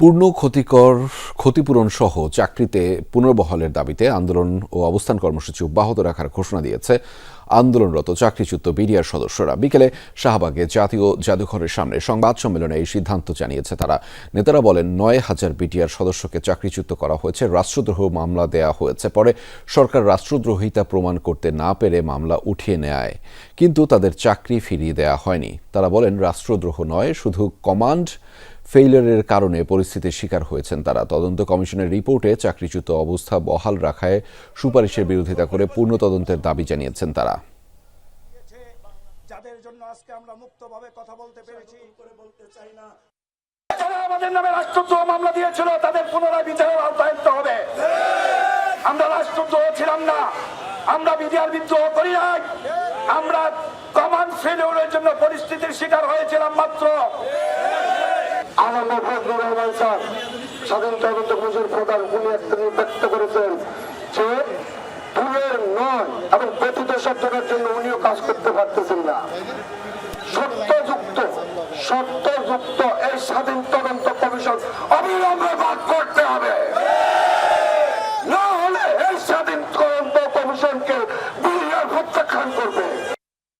পূর্ণ ক্ষতিকর, ক্ষতিপূরণ সহ চাকরিতে পুনর্বহলের দাবিতে আন্দোলন ও অবস্থান কর্মসূচি অব্যাহত রাখার ঘোষণা দিয়েছে আন্দোলনরত চাকরিচ্যুত বিডিআর সদস্যরা বিকেলে শাহবাগে জাতীয় জাদুঘরের সামনে সংবাদ সম্মেলনে এই সিদ্ধান্ত জানিয়েছে তারা। নেতারা বলেন, নয় হাজার বিডিআর সদস্যকে চাকরিচ্যুত করা হয়েছে, রাষ্ট্রদ্রোহ মামলা দেয়া হয়েছে, পরে সরকার রাষ্ট্রদ্রোহিতা প্রমাণ করতে না পেরে মামলা উঠিয়ে নেয়, কিন্তু তাদের চাকরি ফিরিয়ে দেয়া হয়নি। তারা বলেন, রাষ্ট্রদ্রোহ নয়, শুধু কমান্ড ফেইলিয়ারের কারণে পরিস্থিতির শিকার হয়েছেন তারা। তদন্ত কমিশনের রিপোর্টে চাকরিচ্যুত অবস্থা বহাল রাখায় সুপারিশের বিরোধিতা করে পূর্ণ তদন্তের দাবি জানিয়েছেন তারা। যাদের জন্য আজকে আমরা মুক্তভাবে কথা বলতে পেরেছি। যারা আমাদের নামে রাষ্ট্রদ্রোহ মামলা দিয়েছিল তাদের পুনরায় বিচারের আওতায় হবে। আমরা রাষ্ট্রদ্রোহ ছিলাম না। আমরা বিডিআর বিদ্রোহ করি নাই। আমরা কমান্ড ফেলিউরের জন্য পরিস্থিতির শিকার হয়েছিলাম মাত্র। আনন্দ ফজলুর রহমান স্যার স্বাধীন তদন্ত কমিশন প্রধান উনি একটা ব্যক্ত ভুলের এবং কথিত শব্দটার জন্য উনিও কাজ করতে পারতেছেন না। সত্যযুক্ত সত্যযুক্ত এই স্বাধীন তদন্ত কমিশন অবিলম্বে বাদ করতে হবে। না হলে এই স্বাধীন তদন্ত কমিশনকে বিহার প্রত্যাখ্যান করবে।